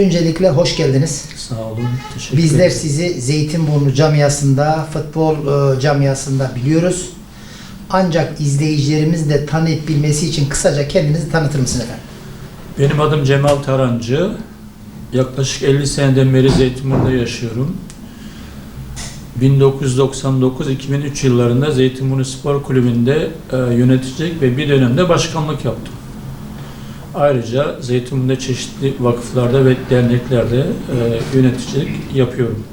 öncelikle hoş geldiniz. Sağ olun. Teşekkür Bizler ederim. sizi Zeytinburnu camiasında, futbol e, camiasında biliyoruz. Ancak izleyicilerimiz de tanıyıp bilmesi için kısaca kendinizi tanıtır mısınız efendim? Benim adım Cemal Tarancı. Yaklaşık 50 seneden beri Zeytinburnu'da yaşıyorum. 1999-2003 yıllarında Zeytinburnu Spor Kulübü'nde e, yöneticilik ve bir dönemde başkanlık yaptım. Ayrıca Zeytinburnu'da çeşitli vakıflarda ve derneklerde e, yöneticilik yapıyorum.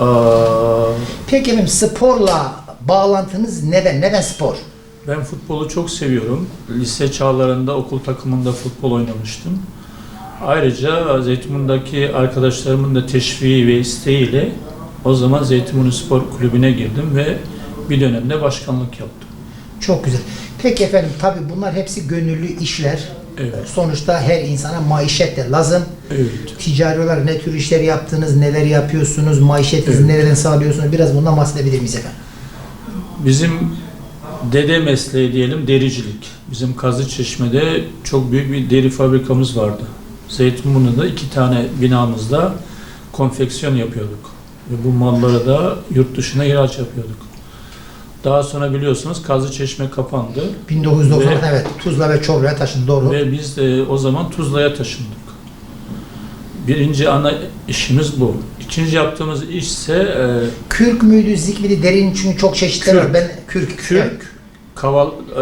Aa, Peki efendim sporla bağlantınız neden? Neden spor? Ben futbolu çok seviyorum. Lise çağlarında okul takımında futbol oynamıştım. Ayrıca Zeytinburnu'ndaki arkadaşlarımın da teşviği ve isteğiyle o zaman Zeytinburnu Spor Kulübü'ne girdim ve bir dönemde başkanlık yaptım. Çok güzel. Peki efendim tabii bunlar hepsi gönüllü işler. Evet, Sonuçta her insana maişet de lazım. evet. Ticari olarak ne tür işler yaptınız, neler yapıyorsunuz, maişetinizi Evet. nereden sağlıyorsunuz? Biraz bundan bahsedebilir miyiz efendim? Bizim dede mesleği diyelim dericilik. Bizim Kazlıçeşme'de çok büyük bir deri fabrikamız vardı. Zeytinburnu'da iki tane binamızda konfeksiyon yapıyorduk. Ve bu malları da yurt dışına ihraç yapıyorduk. Daha sonra biliyorsunuz Kazlıçeşme kapandı 1990 Ve- evet Tuzla ve Çorlu'ya taşındı doğru. ve biz de o zaman Tuzla'ya taşındık. Birinci ana işimiz bu. İkinci yaptığımız iş ise e, Kürk müydü, zik miydi? Derinin çünkü çok çeşitleri Kürk. var. Ben kürk. kürk, Evet. Kaval, e,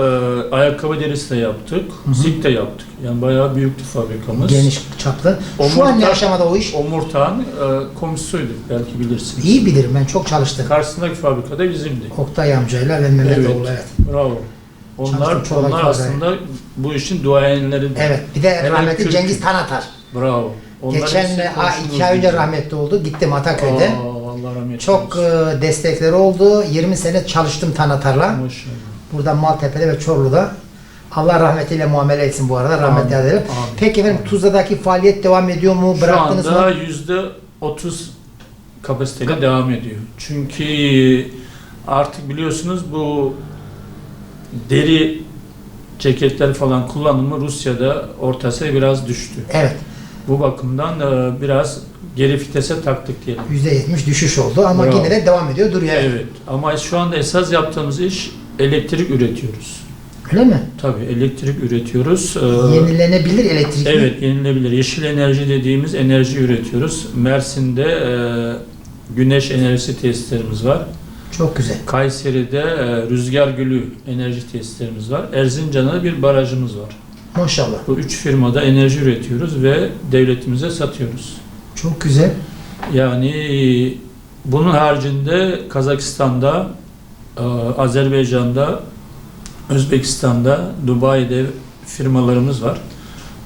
ayakkabı derisi de yaptık, Hı de yaptık. Yani bayağı büyüktü fabrikamız. Geniş çaplı. Şu an ne aşamada o iş? Omurtağın e, komşusuyduk belki bilirsiniz. İyi bilirim ben çok çalıştım. Karşısındaki fabrikada bizimdi. Oktay amcayla ve Mehmet Evet. oğlu evet. Bravo. Onlar, Çalıştım, çok onlar fazla. aslında bu işin duayenleri. Evet. Bir de Hemen rahmetli kürk- Cengiz Tanatar. Bravo. Onlar Geçen hepsi a, iki ay önce bizim. rahmetli oldu. Gittim Ataköy'de. Aa, Allah rahmet Çok eylesin. e, destekleri oldu. 20 sene çalıştım Tanatar'la. Maşallah. Burada Maltepe'de ve Çorlu'da. Allah rahmetiyle muamele etsin bu arada. Rahmetli Amin. edelim. Peki efendim. Tuzla'daki faaliyet devam ediyor mu? Şu Bıraktınız anda mı? yüzde 30 kapasiteyle devam ediyor. Çünkü artık biliyorsunuz bu deri ceketler falan kullanımı Rusya'da ortası biraz düştü. Evet. Bu bakımdan e, biraz geri vitese taktık diyelim. %70 düşüş oldu ama Bravo. yine de devam ediyor duruyor. Evet. Ama şu anda esas yaptığımız iş elektrik üretiyoruz. Öyle mi? Tabii elektrik üretiyoruz. Ee, Yenilenebilir elektrik mi? Evet, yenilebilir. Yeşil enerji dediğimiz enerji üretiyoruz. Mersin'de e, güneş enerjisi tesislerimiz var. Çok güzel. Kayseri'de e, rüzgar gülü enerji tesislerimiz var. Erzincan'da da bir barajımız var. Maşallah. Bu üç firmada enerji üretiyoruz ve devletimize satıyoruz. Çok güzel. Yani bunun haricinde Kazakistan'da, Azerbaycan'da, Özbekistan'da, Dubai'de firmalarımız var.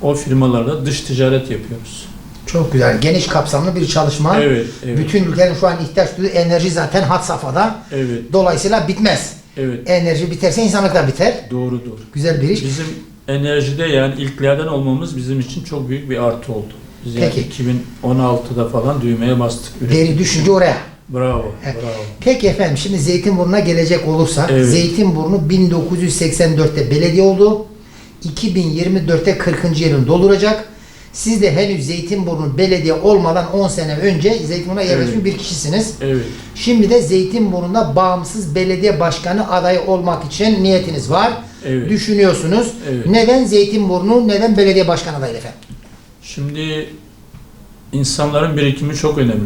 O firmalarla dış ticaret yapıyoruz. Çok güzel. Geniş kapsamlı bir çalışma. Evet, evet, Bütün ülkelerin şu an ihtiyaç duyduğu enerji zaten had safhada. evet, Dolayısıyla bitmez. evet. Enerji biterse insanlık da biter. Doğru, doğru. Güzel bir iş. Bizim enerjide yani ilklerden olmamız bizim için çok büyük bir artı oldu. Biz yani Peki. 2016'da falan düğmeye bastık. Deri düşünce oraya. Bravo, bravo. Peki efendim şimdi Zeytinburnu'na gelecek olursak Evet. Zeytinburnu 1984'te belediye oldu. 2024'te 40. yılını dolduracak. Siz de henüz Zeytinburnu belediye olmadan 10 sene önce Zeytinburnu'na yerleşmiş Evet. bir kişisiniz. Evet, Şimdi de Zeytinburnu'nda bağımsız belediye başkanı adayı olmak için niyetiniz var. evet. Düşünüyorsunuz. Evet. Neden Zeytinburnu, neden belediye başkanı adayı efendim? Şimdi insanların birikimi çok önemli.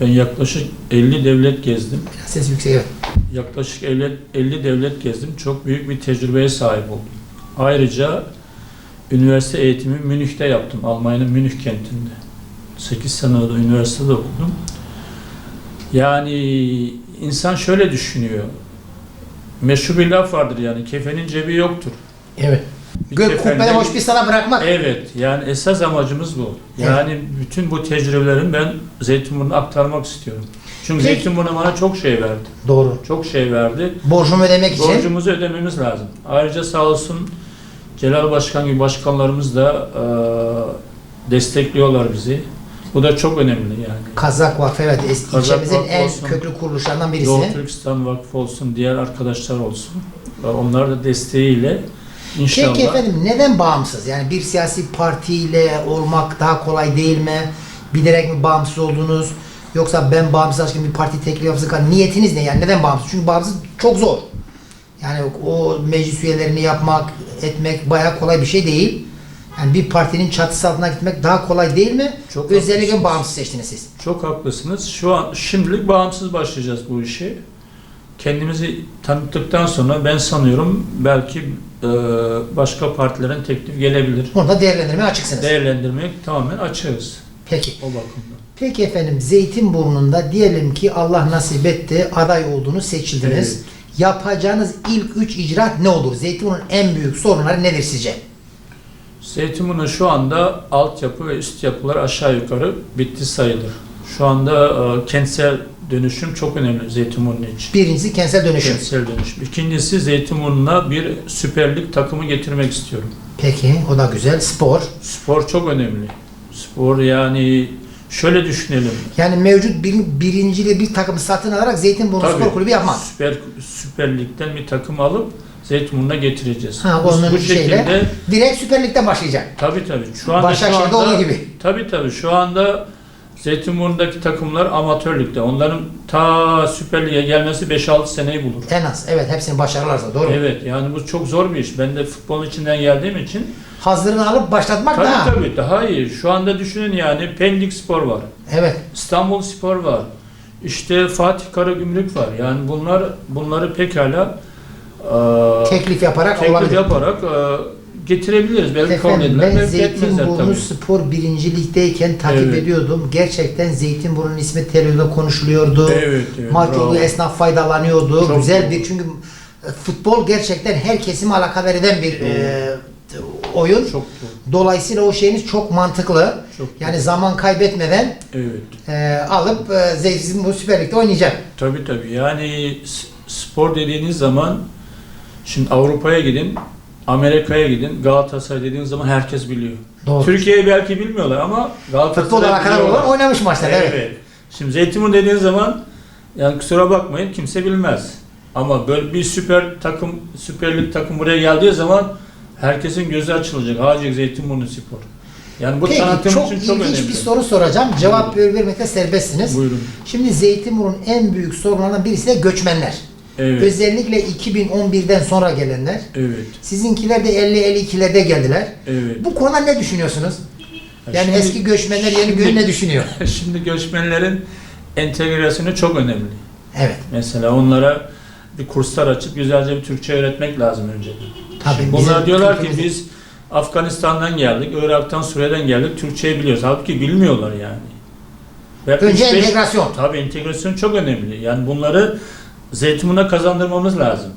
Ben yaklaşık 50 devlet gezdim. Ses yüksek evet. Yaklaşık 50, 50 devlet gezdim. Çok büyük bir tecrübeye sahip oldum. Ayrıca üniversite eğitimi Münih'te yaptım. Almanya'nın Münih kentinde. 8 sene orada üniversitede okudum. Yani insan şöyle düşünüyor. Meşhur bir laf vardır yani kefenin cebi yoktur. Evet. Gök kubbede hoş bir sana bırakmak. Evet, yani esas amacımız bu. Yani bütün bu tecrübelerin ben Zeytinburnu'na aktarmak istiyorum. Çünkü Peki. Zeytinburnu bana çok şey verdi. Doğru. Çok şey verdi. Borcumu ödemek için. Borcumuzu ödememiz lazım. Ayrıca sağ olsun Celal Başkan gibi başkanlarımız da e, destekliyorlar bizi. Bu da çok önemli yani. Kazak Vakfı evet Kazak ilçemizin Vakfı en olsun. köklü kuruluşlarından birisi. Doğu Türkistan Vakfı olsun, diğer arkadaşlar olsun. Onlar da desteğiyle İnşallah. Peki efendim neden bağımsız? Yani bir siyasi partiyle olmak daha kolay değil mi? Bilerek mi bağımsız oldunuz? Yoksa ben bağımsız aşkım bir parti teklif yapsın. Niyetiniz ne? Yani neden bağımsız? Çünkü bağımsız çok zor. Yani o meclis üyelerini yapmak, etmek bayağı kolay bir şey değil. Yani bir partinin çatısı altına gitmek daha kolay değil mi? Çok Özellikle haklısınız. bağımsız seçtiniz siz. Çok haklısınız. Şu an şimdilik bağımsız başlayacağız bu işi. Kendimizi tanıttıktan sonra ben sanıyorum belki başka partilerin teklif gelebilir. Orada değerlendirmeye açıksınız. Değerlendirmeye tamamen açığız Peki. o bakımdan. Peki efendim Zeytinburnu'nda diyelim ki Allah nasip etti aday olduğunu seçildiniz. Evet. Yapacağınız ilk üç icraat ne olur? Zeytinburnu'nun en büyük sorunları nedir sizce? Zeytinburnu şu anda altyapı ve üst yapılar aşağı yukarı bitti sayılır. Şu anda e, kentsel dönüşüm çok önemli Zeytinburnu için. Birincisi kentsel dönüşüm. Kentsel dönüşüm. İkincisi Zeytinburnu'na bir Süper Lig takımı getirmek istiyorum. Peki o da güzel. Spor. Spor çok önemli. Spor yani şöyle düşünelim. Yani mevcut bir, birincili bir takımı satın alarak Zeytinburnu Tabii. Spor Kulübü yapmak. Süper, Süper Lig'den bir takım alıp Zeytinburnu'na getireceğiz. Ha, bu, onun bu şeyle şekilde Direkt Süper Lig'den başlayacak. tabii tabii. Şu anda Başakşehir'de şu anda, olduğu gibi. Tabii tabii. Şu anda Zeytinburnu'ndaki takımlar amatör ligde. Onların ta Süper Lig'e gelmesi 5-6 seneyi bulur. En az. Evet hepsini başarırlarsa doğru. Evet yani bu çok zor bir iş. Ben de futbolun içinden geldiğim için Hazırını alıp başlatmak tabii daha. tabii daha iyi. Şu anda düşünün yani Pendik Spor var. Evet. İstanbul Spor var. İşte Fatih Karagümrük var. Yani bunlar bunları pekala e, Teklif yaparak teklif olabilir. yaparak e, getirebiliriz. Belki kabul Efendim edilir, ben belki etmezler Zeytinburnu tabii. Spor birincilikteyken takip Evet. ediyordum. Gerçekten Zeytinburnu'nun ismi televizyonda konuşuluyordu. Evet, evet. Maç bravo. olduğu esnaf faydalanıyordu. Çok Güzel doğru. bir çünkü futbol gerçekten her kesime alakadar eden bir e, oyun. Çok doğru. Dolayısıyla o şeyiniz çok mantıklı. Çok Yani zaman kaybetmeden Evet. e, alıp e, Zeytinburnu Süper Lig'de oynayacak. Tabii tabii. Yani s- spor dediğiniz zaman şimdi Avrupa'ya gidin, Amerika'ya gidin, Galatasaray dediğiniz zaman herkes biliyor. Doğru. Türkiye'yi belki bilmiyorlar ama Galatasaray Futbol olan oynamış maçlar. Evet. Evet. Şimdi Zeytinburnu dediğiniz zaman yani kusura bakmayın kimse bilmez. Ama böyle bir süper takım, Süper Lig takım buraya geldiği zaman herkesin gözü açılacak. Hacı Zeytinburnu Spor. Yani bu Peki tanıtım çok için ilginç çok önemli. bir soru soracağım. Cevap ver- vermekte serbestsiniz. Buyurun. Şimdi Zeytinburnu'nun en büyük sorunlarından birisi de göçmenler. Evet. Özellikle 2011'den sonra gelenler. Evet. Sizinkiler de 50-52'lerde geldiler. Evet. Bu konuda ne düşünüyorsunuz? Yani Şimdi- eski göçmenler yeni şimdi- göç ne düşünüyor? Şimdi göçmenlerin entegrasyonu çok önemli. Evet. Mesela onlara bir kurslar açıp güzelce bir Türkçe öğretmek lazım önce. Tabii, Şimdi bunlar diyorlar ki biz Afganistan'dan geldik, Irak'tan, Suriye'den geldik, Türkçeyi biliyoruz. Halbuki bilmiyorlar yani. Ve Önce üç beş- entegrasyon. Tabii entegrasyon çok önemli. Yani bunları Zeytinburnu'na kazandırmamız lazım.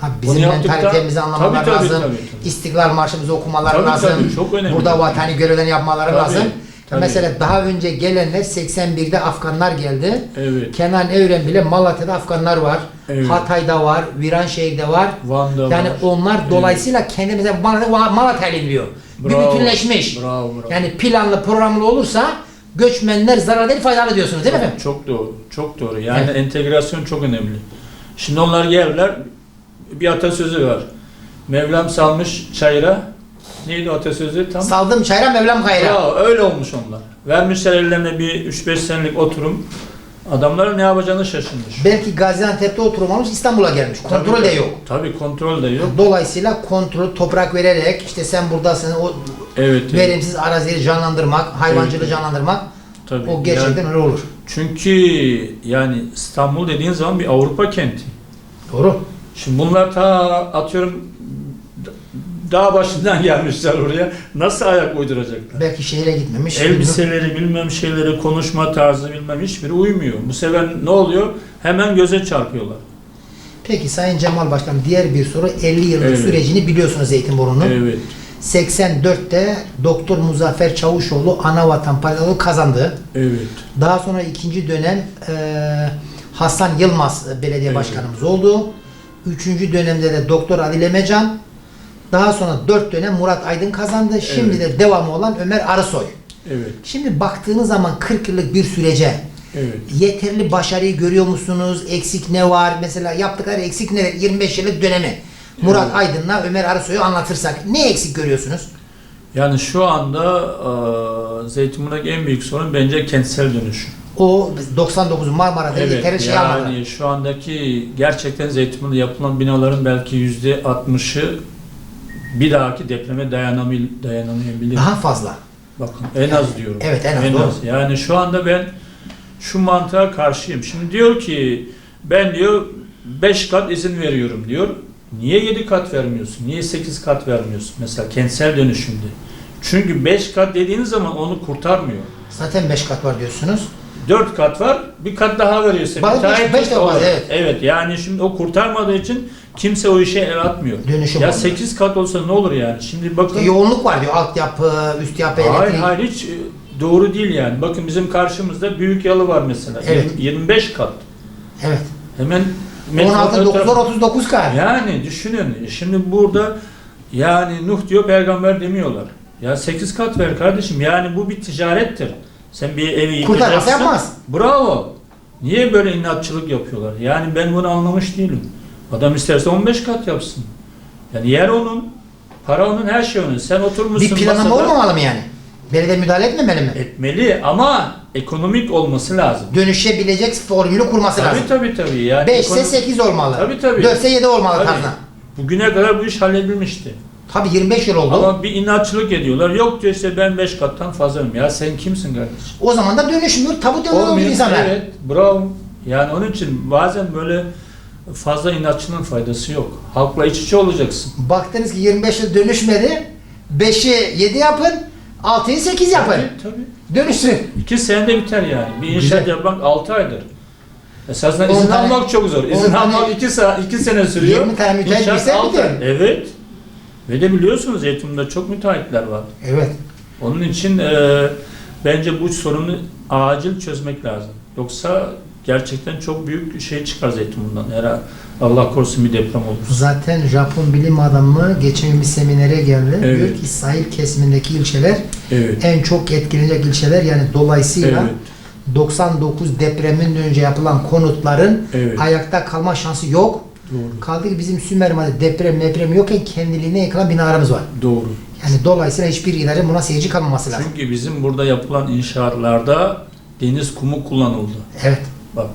Tabii Bunu bizim yaptıktan- mentalitemizi anlamaları Tabii, tabii, lazım. tabii, tabii. İstiklal Marşımızı okumaları Tabii, lazım. tabii, çok önemli. Burada vatani görevlerini yapmaları Tabii, lazım. tabii. Mesela daha önce gelenler 81'de Afganlar geldi. Evet. Kenan Evren bile Malatya'da Afganlar var. Evet. Hatay'da var, Viranşehir'de var. Van'da Yani var. onlar dolayısıyla kendi mesela Malatya'da Malatya'yla biliyor. Bir Bravo, bütünleşmiş. Bravo, bravo. Yani planlı programlı olursa göçmenler zarar değil faydalı diyorsunuz değil mi efendim? Çok doğru, çok doğru. Yani Evet. entegrasyon çok önemli. Şimdi onlar geldiler, bir atasözü var. Mevlam salmış çayıra, neydi atasözü tam? Saldım çayra Mevlam kayra. Bravo, öyle olmuş onlar. Vermişler ellerine bir 3-5 senelik oturum. Adamlar ne yapacağını şaşırmış. Belki Gaziantep'te oturmamış İstanbul'a gelmiş. Kontrol Tabii, de yok. Tabii kontrol de yok. Dolayısıyla kontrol toprak vererek işte sen buradasın o Evet. evet. verimsiz araziyi canlandırmak, hayvancılığı Evet. canlandırmak Tabii. o gerçekten Yani öyle olur. çünkü yani İstanbul dediğin zaman bir Avrupa kenti. Doğru. Şimdi bunlar ta atıyorum dağ başından gelmişler oraya. Nasıl ayak uyduracaklar? Belki şehire gitmemiş. Elbiseleri bilmem şeyleri, konuşma tarzı bilmem hiçbiri uymuyor. Bu sefer ne oluyor? Hemen göze çarpıyorlar. Peki Sayın Cemal Başkanım diğer bir soru 50 yıllık Evet. sürecini biliyorsunuz Zeytinburnu'nun. Evet. 84'te Doktor Muzaffer Çavuşoğlu Anavatan Partisi kazandı. Evet. Daha sonra ikinci dönem e, Hasan Yılmaz belediye Evet. başkanımız oldu. Üçüncü dönemde de Doktor Adil Emecan. Daha sonra dört dönem Murat Aydın kazandı. Şimdi de devamı olan Ömer Arısoy. Evet. Şimdi baktığınız zaman 40 yıllık bir sürece Evet. yeterli başarıyı görüyor musunuz? Eksik ne var? Mesela yaptıkları eksik neler? 25 yıllık dönemi. Murat Evet. Aydın'la Ömer Arısoy'u anlatırsak ne eksik görüyorsunuz? Yani şu anda e, Zeytinburnu'ndaki en büyük sorun bence kentsel dönüşüm. O 99 Marmara'da Evet, yeterli şey yani almadı. şu andaki gerçekten Zeytinburnu'da yapılan binaların belki yüzde 60'ı bir dahaki depreme dayanabil, dayanamayabilir. Daha fazla. Bakın en az diyorum. Evet, en az, doğru. Yani şu anda ben şu mantığa karşıyım. Şimdi diyor ki ben diyor 5 kat izin veriyorum diyor. Niye 7 kat vermiyorsun? Niye 8 kat vermiyorsun? Mesela kentsel dönüşümde. Çünkü 5 kat dediğiniz zaman onu kurtarmıyor. Zaten 5 kat var diyorsunuz. 4 kat var, bir kat daha beş- müteahhit beş de var, evet. Evet, yani şimdi o kurtarmadığı için kimse o işe el atmıyor. Dönüşüm ya olmuyor. 8 kat olsa ne olur yani? Şimdi bakın Yoğunluk var diyor. Altyapı, üst yapı, Hayır elektrik. hayır hiç e, doğru değil yani. Bakın bizim karşımızda büyük yalı var mesela. Evet. Yirmi- 25 kat. Evet. Hemen 16 metronun 9 var 39 kat. Yani düşünün. Şimdi burada yani Nuh diyor peygamber demiyorlar. Ya 8 kat ver kardeşim. Yani bu bir ticarettir. Sen bir evi yıkacaksın. yapmaz. Bravo. Niye böyle inatçılık yapıyorlar? Yani ben bunu anlamış değilim. Adam isterse 15 kat yapsın. Yani yer onun, para onun, her şey onun. Sen oturmuşsun Bir planlama masada- olmamalı mı yani? Belediye müdahale etmemeli mi? Etmeli ama ekonomik olması lazım. Dönüşebilecek formülü kurması lazım. Tabii tabii tabii. Yani 5 ise ekonomi- 8 olmalı. Tabii, tabii. 4 ise 7 olmalı Tabii. tarzına. Bugüne kadar bu iş halledilmişti. Tabii 25 yıl oldu. Ama bir inatçılık ediyorlar. Yok diyor işte ben 5 kattan fazlayım. Ya sen kimsin kardeşim? O zaman da dönüşmüyor. Tabut oluyor Olmuyor. insanlar. Evet, bravo. Yani onun için bazen böyle fazla inatçılığın faydası yok. Halkla iç içe olacaksın. Baktınız ki 25 yıl dönüşmedi. 5'i 7 yapın. 6'yı 8 yapın. Tabii, tabii. Dönüşsün. İki senede biter yani. Bir inşaat Güzel. yapmak 6 aydır. Esasında izin tane- almak çok zor. İzin almak 2 saat 2 sene sürüyor. 20 tane müteahhit İnşaat girse altı biter. ay. Evet. Ve de biliyorsunuz eğitimde çok müteahhitler var. Evet. Onun için e, bence bu sorunu acil çözmek lazım. Yoksa gerçekten çok büyük şey çıkar Zeytinburnu'ndan. Eğer Allah korusun bir deprem olur. Zaten Japon bilim adamı geçen bir seminere geldi. Evet. Diyor ki sahil kesimindeki ilçeler Evet. en çok etkilenecek ilçeler yani dolayısıyla Evet. 99 depreminden önce yapılan konutların Evet. ayakta kalma şansı yok. Doğru. Kaldı ki bizim Sümerma'da deprem deprem yokken kendiliğine yıkılan binalarımız var. Doğru. Yani dolayısıyla hiçbir idarə buna seyirci kalmaması lazım. Çünkü bizim burada yapılan inşaatlarda deniz kumu kullanıldı. Evet. Bak.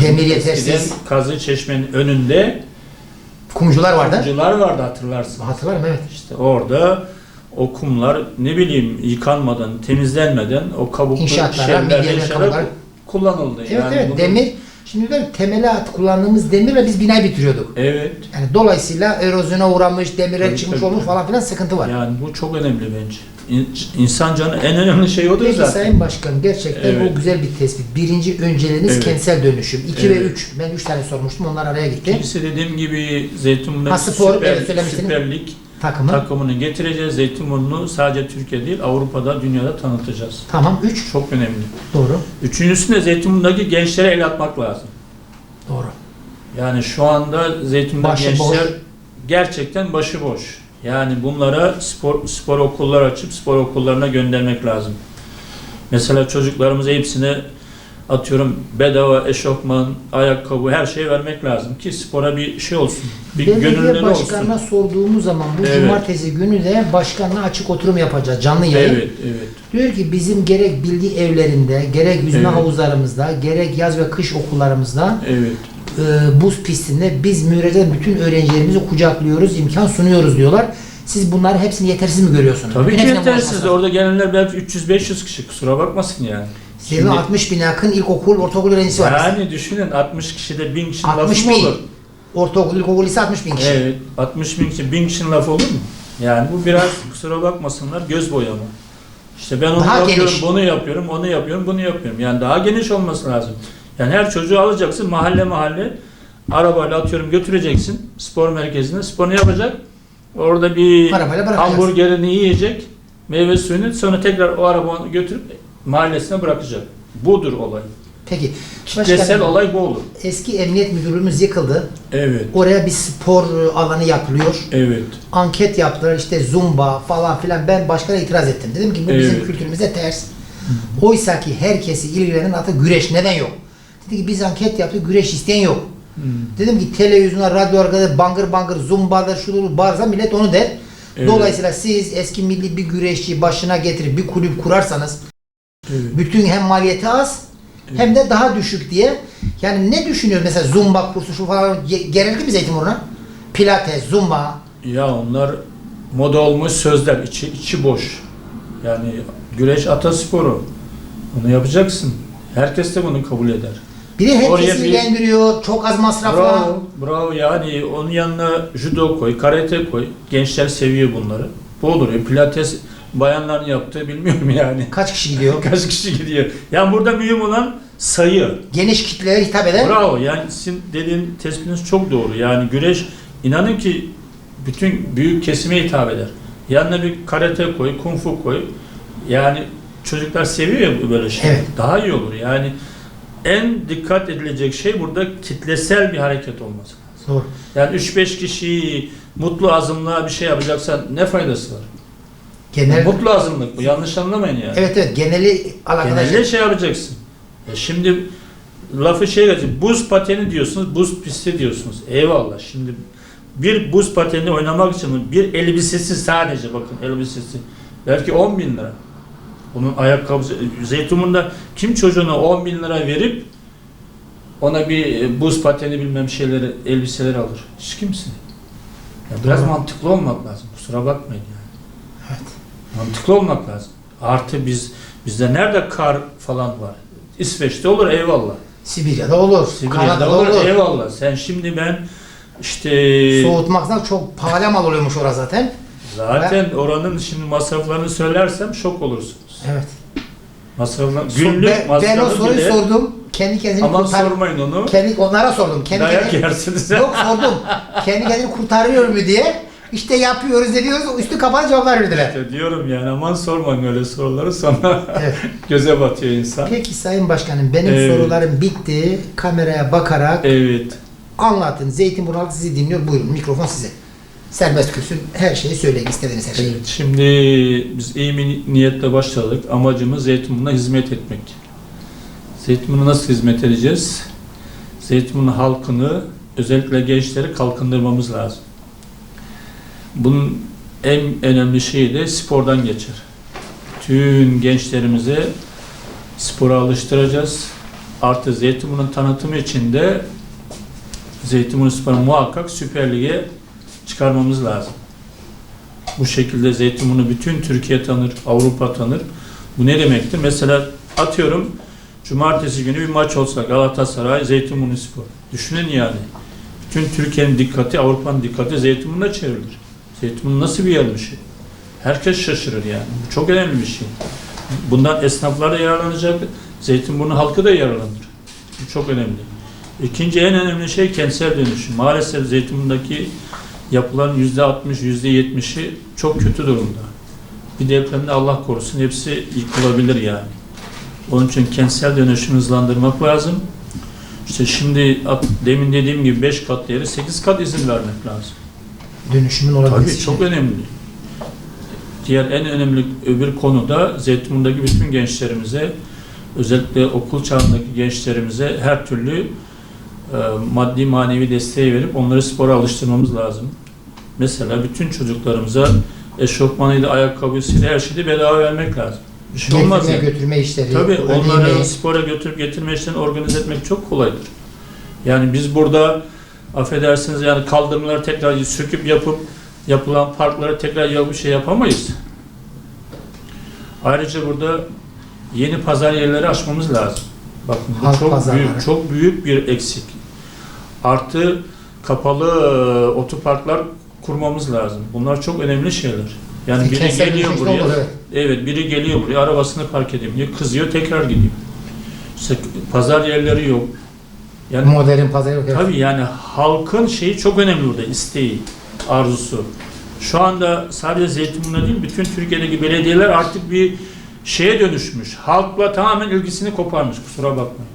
Demir yetersiz. Kazı Çeşme'nin önünde Kumcular vardı. kumcular vardı hatırlarsın. Hatırlarım evet. İşte orada o kumlar ne bileyim yıkanmadan, temizlenmeden o kabuklu şeyler, kabuklar. kullanıldı. Evet Yani evet bunu- demir. Şimdi ben temele at kullandığımız demirle biz binayı bitiriyorduk. Evet. Yani dolayısıyla erozyona uğramış, demire Tabii, çıkmış olmuş falan filan sıkıntı var. Yani bu çok önemli bence. İn- İnsan canı en önemli şey odur Peki zaten. Sayın Başkan gerçekten Evet. bu güzel bir tespit. Birinci önceliğiniz Evet. kentsel dönüşüm. 2 ve Evet. 3. Ben 3 tane sormuştum onlar araya gitti. İkincisi dediğim gibi Zeytinburnu süper, evet, süper lig Takımı. takımını getireceğiz. Zeytinburnu'nu sadece Türkiye değil Avrupa'da, dünyada tanıtacağız. Tamam 3. Çok önemli. Doğru. Üçüncüsü de Zeytinburnu'ndaki gençlere el atmak lazım. Doğru. Yani şu anda Zeytinburnu gençler gerçekten başıboş. Yani bunlara spor spor okullar açıp spor okullarına göndermek lazım. Mesela çocuklarımıza hepsine atıyorum bedava eşofman, ayakkabı her şey vermek lazım ki spora bir şey olsun. Bir Belediye başkanına olsun. sorduğumuz zaman bu Evet. cumartesi günü de başkanla açık oturum yapacağız. Canlı yayın. Evet, evet. Diyor ki bizim gerek bilgi evlerinde, gerek yüzme Evet. havuzlarımızda, gerek yaz ve kış okullarımızda Evet. E, buz pistinde biz müracaat bütün öğrencilerimizi kucaklıyoruz, imkan sunuyoruz diyorlar. Siz bunları hepsini yetersiz mi görüyorsunuz? Tabii Bütün ki hepsine yetersiz. bulaşması. Orada gelenler belki 300-500 kişi kusura bakmasın yani. Sizin 60 bin yakın ilkokul, ortaokul öğrencisi var. yani düşünün 60 kişide 1000 kişinin 60 lafı mı bin. olur? Ortaokul, ilkokul ise 60 bin kişi. Evet, 60 bin kişi, 1000 kişinin lafı olur mu? Yani bu biraz kusura bakmasınlar göz boyama. İşte ben onu Daha yapıyorum, geniş. bunu yapıyorum, onu yapıyorum, bunu yapıyorum. Yani daha geniş olması lazım. Yani her çocuğu alacaksın mahalle mahalle arabayla atıyorum götüreceksin spor merkezine sporunu yapacak. Orada bir hamburgerini yiyecek, meyve suyunu sonra tekrar o arabanı götürüp mahallesine bırakacak. Budur olay. Peki. Kitlesel olay bu olur. eski emniyet müdürlüğümüz yıkıldı. Evet, Oraya bir spor alanı yapılıyor. evet, Anket yaptılar işte zumba falan filan. Ben başkana itiraz ettim. Dedim ki bu bizim Evet. kültürümüze ters. Oysa ki herkesi ilgilenen hatta güreş neden yok? Dedi ki biz anket yaptık güreş isteyen yok. Hmm. Dedim ki televizyonda, radyo arkada bangır bangır zumbadır, şudur, bağırsa millet onu der. Evet. Dolayısıyla siz eski milli bir güreşçi başına getirip bir kulüp kurarsanız Evet. bütün hem maliyeti az hem de daha düşük diye. Yani ne düşünüyoruz mesela zumba kursu şu falan ge- gerekli mi Zeytinburnu'na? Pilates, zumba. Ya onlar moda olmuş sözler, içi, içi boş. Yani güreş atasporu. Bunu yapacaksın. Herkes de bunu kabul eder. Biri Oraya herkesi bir- çok az masrafla. Bravo, bravo. Yani onun yanına judo koy, karate koy. Gençler seviyor bunları. Bu olur. E, Pilates bayanların yaptığı bilmiyorum yani. Kaç kişi gidiyor? Kaç kişi gidiyor. Yani burada mühim olan sayı. Geniş kitlelere hitap eder. Bravo. Yani sizin dediğin tespitiniz çok doğru. Yani güreş inanın ki bütün büyük kesime hitap eder. Yanına bir karate koy, kung fu koy. Yani çocuklar seviyor ya böyle şey. Evet. Daha iyi olur. Yani en dikkat edilecek şey burada kitlesel bir hareket olması. Doğru. Yani 3-5 kişiyi mutlu azınlığa bir şey yapacaksan ne faydası var? Genel, Mutlu azınlık bu. Yanlış anlamayın yani. evet evet geneli alakadar. Genelde şey yapacaksın. E şimdi lafı şey gelecek. Buz pateni diyorsunuz, buz pisti diyorsunuz. Eyvallah. Şimdi bir buz pateni oynamak için bir elbisesi sadece bakın elbisesi belki 10 bin lira. Onun ayakkabısı, Zeytinburnu'nda kim çocuğuna 10 bin lira verip ona bir e, buz pateni bilmem şeyleri, elbiseleri alır? Hiç kimse. Ya biraz Doğru. mantıklı olmak lazım. Kusura bakmayın yani. Evet. Mantıklı olmak lazım. Artı biz bizde nerede kar falan var? İsveç'te olur eyvallah. Sibirya'da olur. Sibir'de Kanada'da olur, olur. eyvallah. Sen şimdi ben işte Soğutmaktan çok pahalı mal oluyormuş orası zaten. Zaten oranın şimdi masraflarını söylersem şok olursunuz. Evet. Masraflar günlük ben, ben o masrafı soruyu bile sordum. Kendi kendini aman kurtar. sormayın onu. Kendi onlara sordum. Kendi Dayak kendini, yersiniz. yok sordum. Kendi kendini kurtarıyor mu diye. İşte yapıyoruz ediyoruz. Üstü kapalı cevaplar verdiler. İşte diyorum yani aman sormayın öyle soruları sonra Evet. göze batıyor insan. Peki Sayın Başkanım benim Evet. sorularım bitti. Kameraya bakarak Evet. anlatın. Zeytinburnu halkı sizi dinliyor. Buyurun mikrofon size. Serbest kürsün. Her şeyi söyleyin. istediğiniz her şeyi. Evet, şimdi biz iyi bir niyetle başladık. Amacımız Zeytinburnu'na hizmet etmek. Zeytinburnu'na nasıl hizmet edeceğiz? Zeytinburnu halkını, özellikle gençleri kalkındırmamız lazım. Bunun en önemli şeyi de spordan geçer. Tüm gençlerimize spora alıştıracağız. Artı Zeytinburnu'nun tanıtımı için de Zeytinburnu Spor'u muhakkak Süper Lig'e çıkarmamız lazım. Bu şekilde Zeytinburnu bütün Türkiye tanır, Avrupa tanır. Bu ne demektir? Mesela atıyorum cumartesi günü bir maç olsa Galatasaray, Zeytinburnu Spor. Düşünün yani. Bütün Türkiye'nin dikkati, Avrupa'nın dikkati Zeytinburnu'na çevrilir. Zeytinburnu nasıl bir yermiş? Herkes şaşırır yani. Bu çok önemli bir şey. Bundan esnaflar da yararlanacak, Zeytinburnu halkı da yararlanır. Bu çok önemli. İkinci en önemli şey kentsel dönüşüm. Maalesef Zeytinburnu'ndaki yapılan yüzde 60, yüzde 70'i çok kötü durumda. Bir depremde Allah korusun hepsi yıkılabilir yani. Onun için kentsel dönüşümü hızlandırmak lazım. İşte şimdi demin dediğim gibi 5 kat yeri 8 kat izin vermek lazım. Dönüşümün olabilmesi Tabii çok önemli. Diğer en önemli öbür konu da Zeytinburnu'ndaki bütün gençlerimize özellikle okul çağındaki gençlerimize her türlü e, maddi manevi desteği verip onları spora alıştırmamız lazım. Mesela bütün çocuklarımıza eşofmanıyla, ayakkabısıyla her şeyi bedava vermek lazım. Bir şey olmaz yani. götürme işleri. Tabii onları spora götürüp getirme işlerini organize etmek çok kolaydır. Yani biz burada affedersiniz yani kaldırımları tekrar söküp yapıp yapılan parkları tekrar yapıp şey yapamayız. Ayrıca burada yeni pazar yerleri açmamız lazım. Bakın bu Halk çok pazarları. büyük, çok büyük bir eksik. Artı kapalı e, otoparklar kurmamız lazım. Bunlar çok önemli şeyler. Yani biri Kentsel geliyor dönüşüm buraya. olur, evet. Evet biri geliyor buraya arabasını park edeyim diyor. Kızıyor tekrar gidiyor. İşte pazar yerleri yok. Yani Modern pazar yok. evet. tabii yani halkın şeyi çok önemli burada isteği, arzusu. Şu anda sadece Zeytinburnu değil bütün Türkiye'deki belediyeler artık bir şeye dönüşmüş. Halkla tamamen ilgisini koparmış kusura bakmayın.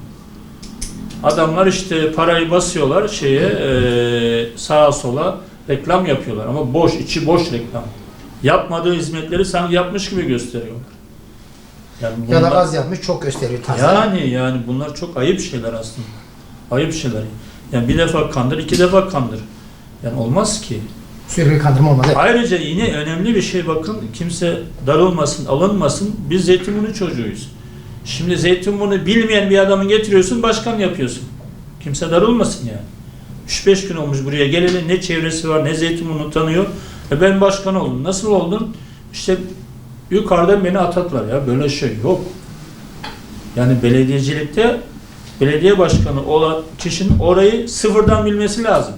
Adamlar işte parayı basıyorlar şeye eee, sağa sola reklam yapıyorlar ama boş içi boş reklam. Yapmadığı hizmetleri sanki yapmış gibi gösteriyorlar. Yani Ya da bunlar- az yapmış çok gösteriyor tarzı. yani yani bunlar çok ayıp şeyler aslında. Ayıp şeyler. Yani bir defa kandır, iki defa kandır. Yani olmaz ki. Sürekli kandırma olmaz. Ayrıca yine önemli bir şey bakın kimse darılmasın, alınmasın. Biz Zeytinburnu çocuğuyuz. Şimdi Zeytinburnu bilmeyen bir adamı getiriyorsun, başkan yapıyorsun. Kimse darılmasın yani. 3-5 gün olmuş buraya geleli ne çevresi var ne Zeytinburnu tanıyor. E ben başkan oldum. Nasıl oldum? İşte yukarıdan beni atadılar ya böyle şey yok. Yani belediyecilikte belediye başkanı olan kişinin orayı sıfırdan bilmesi lazım.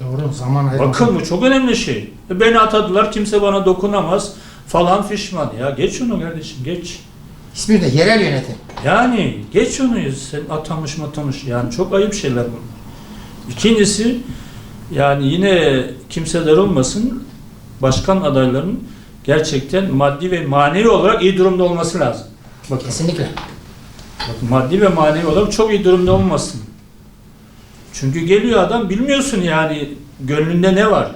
Doğru. Zaman ayırmak. Bakın bu çok önemli şey. E, Beni atadılar kimse bana dokunamaz falan fişman. Ya geç onu kardeşim geç. İsmi de yerel yönetim. Yani geç onu sen atamış mı atamış. Yani çok ayıp şeyler bunlar. İkincisi yani yine kimse darılmasın. Başkan adaylarının gerçekten maddi ve manevi olarak iyi durumda olması lazım. Bakın, Kesinlikle. bakın maddi ve manevi olarak çok iyi durumda olmasın. Çünkü geliyor adam bilmiyorsun yani gönlünde ne var.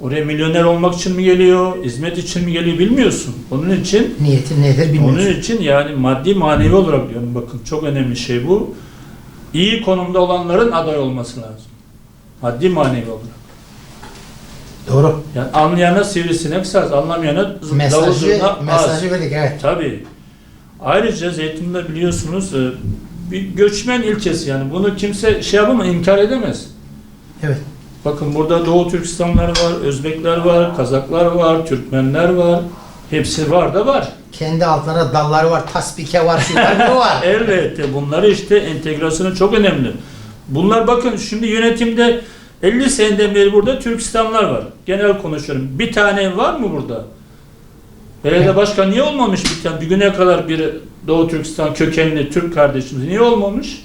Oraya milyoner olmak için mi geliyor, hizmet için mi geliyor bilmiyorsun. Onun için Niyetin nedir bilmiyoruz. onun için yani maddi manevi olarak diyorum bakın çok önemli şey bu. İyi konumda olanların aday olması lazım. Maddi manevi olarak. Doğru. Yani anlayana sivrisinek saz, anlamayana Mesajı, mesajı verdik evet. Tabii. Ayrıca Zeytin'de biliyorsunuz e, bir göçmen ilçesi yani bunu kimse şey yapamaz, inkar edemez. Evet. Bakın burada Doğu Türkistanlar var, Özbekler var, Kazaklar var, Türkmenler var. Hepsi var da var. Kendi altlarında dalları var, tasbike var, şu var, bu var. Elbette bunları işte entegrasyonu çok önemli. Bunlar bakın şimdi yönetimde 50 seneden beri burada Türkistanlar var. Genel konuşuyorum. Bir tane var mı burada? Belediye Evet. başkanı niye olmamış bir tane? Bir güne kadar bir Doğu Türkistan kökenli Türk kardeşimiz niye olmamış?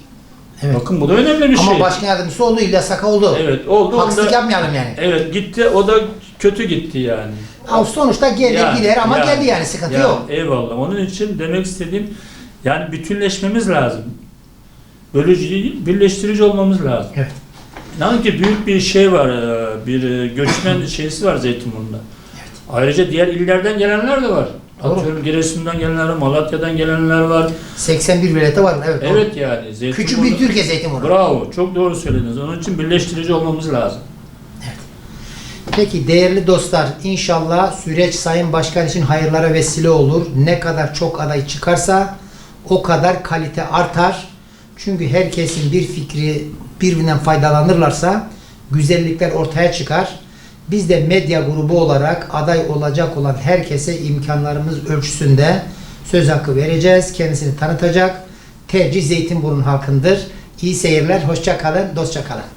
Evet. Bakın bu da önemli bir Ama şey. başkan yardımcısı oldu, İlyas Saka oldu. Evet oldu. Haksızlık Onda, yapmayalım yani. evet gitti o da kötü gitti yani. Ama sonuçta gelir Yani, gider ama yani, geldi yani sıkıntı yani, yok. Eyvallah. Onun için demek istediğim yani bütünleşmemiz lazım. Bölücü değil, birleştirici olmamız lazım. Evet. İnanın ki büyük bir şey var, e, bir e, göçmen şeysi var Zeytinburnu'nda. Ayrıca diğer illerden gelenler de var. Doğru. Atıyorum Giresun'dan gelenler Malatya'dan gelenler var. 81 vilayette var evet. doğru. Evet yani Zeytinburnu. Küçük bir Türkiye Zeytinburnu. Bravo, çok doğru söylediniz. Onun için birleştirici olmamız lazım. Peki değerli dostlar inşallah süreç Sayın Başkan için hayırlara vesile olur. Ne kadar çok aday çıkarsa o kadar kalite artar. Çünkü herkesin bir fikri birbirinden faydalanırlarsa güzellikler ortaya çıkar. Biz de medya grubu olarak aday olacak olan herkese imkanlarımız ölçüsünde söz hakkı vereceğiz. Kendisini tanıtacak. Tercih Zeytinburnu halkındır. İyi seyirler. Hoşça kalın. Dostça kalın.